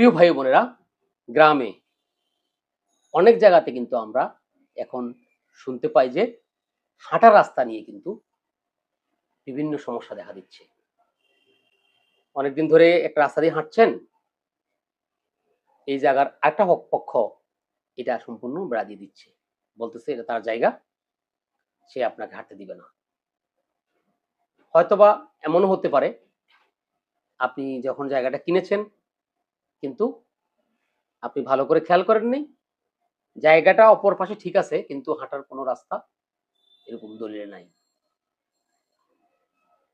প্রিয় ভাই বোনেরা, গ্রামে অনেক জায়গাতে কিন্তু আমরা এখন শুনতে পাই যে হাঁটার রাস্তা নিয়ে কিন্তু বিভিন্ন সমস্যা দেখা দিচ্ছে। অনেকদিন ধরে একটা রাস্তা দিয়ে হাঁটছেন, এই জায়গার একটা পক- পক্ষ এটা সম্পূর্ণ বেড়া দিয়ে দিচ্ছে। বলতেছে এটা তার জায়গা, সে আপনাকে হাঁটতে দিবে না। হয়তোবা এমনও হতে পারে, আপনি যখন জায়গাটা কিনেছেন কিন্তু আপনি ভালো করে খেয়াল করেননি। জায়গাটা অপর পাশে ঠিক আছে, কিন্তু হাঁটার কোনো রাস্তা এরকম দলিলে নাই।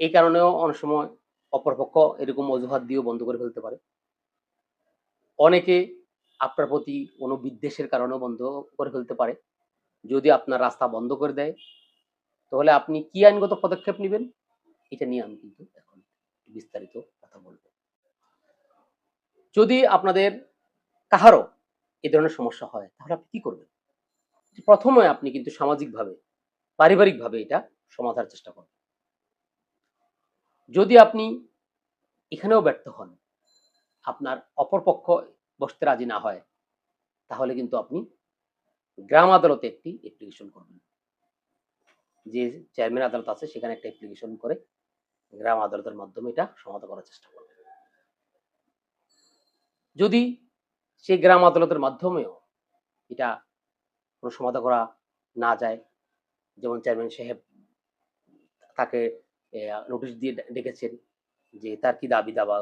এই কারণেও অনেক সময় অপরপক্ষ এরকম অজুহাত দিয়েও বন্ধ করে ফেলতে পারে। অনেকে আপনার প্রতি কোনো বিদ্বেষের কারণেও বন্ধ করে ফেলতে পারে। যদি আপনার রাস্তা বন্ধ করে দেয়, তাহলে আপনি কি আইনগত পদক্ষেপ নেবেন? এটা নিয়ে আমি কিন্তু এখন বিস্তারিত কথা বলব। যদি আপনাদের কাহারও এ ধরনের সমস্যা হয়, তাহলে আপনি কি করবেন? প্রথমে আপনি কিন্তু সামাজিকভাবে, পারিবারিকভাবে এটা সমাধানের চেষ্টা করবেন। যদি আপনি এখানেও ব্যর্থ হন, আপনার অপরপক্ষ বসতে রাজি না হয়, তাহলে কিন্তু আপনি গ্রাম আদালতে একটি অ্যাপ্লিকেশন করবেন। যে চেয়ারম্যান আদালত আছে, সেখানে একটা অ্যাপ্লিকেশন করে গ্রাম আদালতের মাধ্যমে এটা সমাধান করার চেষ্টা করবেন। যদি সেই গ্রাম আদালতের মাধ্যমেও এটা কোনো সমাধান করা না যায়, যেমন চেয়ারম্যান সাহেব তাকে নোটিশ দিয়ে ডেকেছেন যে তার কি দাবি দাবা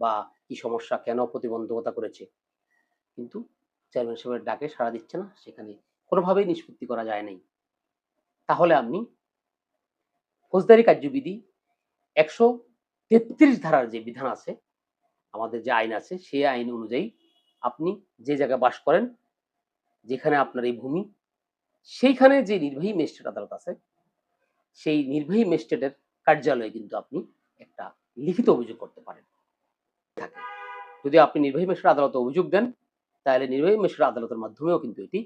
বা কি সমস্যা, কেন প্রতিবন্ধকতা করেছে? কিন্তু চেয়ারম্যান সাহেবের ডাকে সাড়া দিচ্ছে না, সেখানে কোনোভাবেই নিষ্পত্তি করা যায় নাই। তাহলে আপনি ফৌজদারি কার্যবিধি একশো তেত্রিশ ধারার যে বিধান আছে আমাদের যে আইন আছে, সেই আইন অনুযায়ী আপনি যে জায়গায় বাস করেন, যেখানে আপনার এই ভূমি, সেইখানে যে নির্বাহী ম্যাজিস্ট্রেট আদালত আছে, সেই নির্বাহী ম্যাজিস্ট্রেটের কার্যালয়ে কিন্তু আপনি একটা লিখিত অভিযোগ করতে পারেন। যদি আপনি নির্বাহী ম্যাজিস্ট্রেট আদালতে অভিযোগ দেন, তাহলে নির্বাহী ম্যাজিস্ট্রেট আদালতের মাধ্যমেও কিন্তু এটি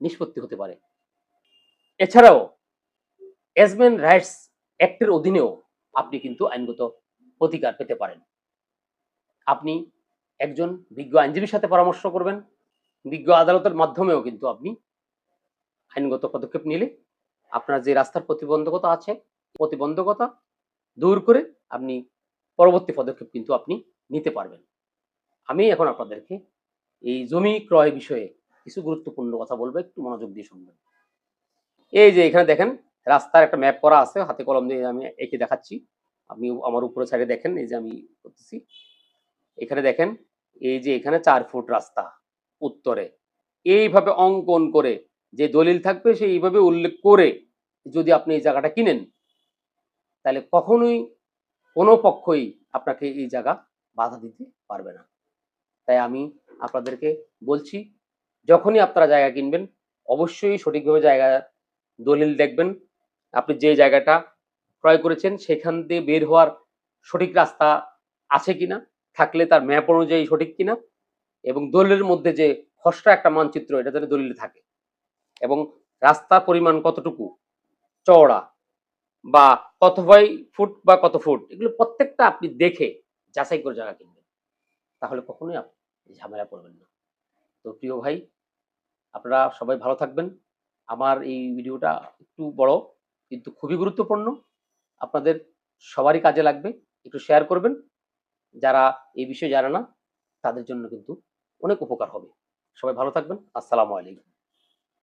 নিষ্পত্তি হতে পারে। এছাড়াও এজমেন্ট রাইটস অ্যাক্টের অধীনেও আপনি কিন্তু আইনগত প্রতিকার পেতে পারেন। আপনি একজন বিজ্ঞ আইনজীবীর সাথে পরামর্শ করবেন। বিজ্ঞ আদালতের মাধ্যমেও কিন্তু আপনি আইনগত পদক্ষেপ নিলে আপনার যে রাস্তার প্রতিবন্ধকতা আছে, প্রতিবন্ধকতা দূর করে আপনি পরবর্তী পদক্ষেপ কিন্তু আপনি নিতে পারবেন। আমি এখন আপনাদেরকে এই জমি ক্রয় বিষয়ে কিছু গুরুত্বপূর্ণ কথা বলব, একটু মনোযোগ দিয়ে শুনবেন। এই যে এখানে দেখেন, রাস্তার একটা ম্যাপ করা আছে, হাতে কলম দিয়ে আমি এঁকে দেখাচ্ছি। আপনি আমার উপরে সাইডে দেখেন, এই যে আমি করতেছি। এখানে দেখেন, এই যে এখানে চার ফুট রাস্তা উত্তরে। এইভাবে অঙ্কন করে, যে দলিল থাকবে সেই এইভাবে উল্লেখ করে যদি আপনি এই জায়গাটা কিনেন, তাহলে কখনোই কোনো পক্ষই আপনাকে এই জায়গা বাধা দিতে পারবে না। তাই আমি আপনাদেরকে বলছি, যখনই আপনারা জায়গা কিনবেন, অবশ্যই সঠিকভাবে জায়গা, দলিল দেখবেন। আপনি যে জায়গাটা ক্রয় করেছেন, সেখান দিয়ে বের হওয়ার সঠিক রাস্তা আছে কিনা থাকলে তার ম্যাপ অনুযায়ী সঠিক কিনা এবং দলিলের মধ্যে যে খসড়া একটা মানচিত্র, এটা যেন দলিলে থাকে এবং রাস্তার পরিমাণ কতটুকু, চওড়া বা কত বাই ফুট বা কত ফুট, এগুলো প্রত্যেকটা আপনি দেখে যাচাই করে জায়গা কিনবেন। তাহলে কখনোই আপনি ঝামেলা পড়বেন না। তো প্রিয় ভাই, আপনারা সবাই ভালো থাকবেন। আমার এই ভিডিওটা একটু বড় কিন্তু খুবই গুরুত্বপূর্ণ। আপনাদের সবারই কাজে লাগবে। একটু শেয়ার করবেন। যারা এই বিষয়ে জানে না, তাদের জন্য কিন্তু অনেক উপকার হবে। সবাই ভালো থাকবেন। আসসালামু আলাইকুম।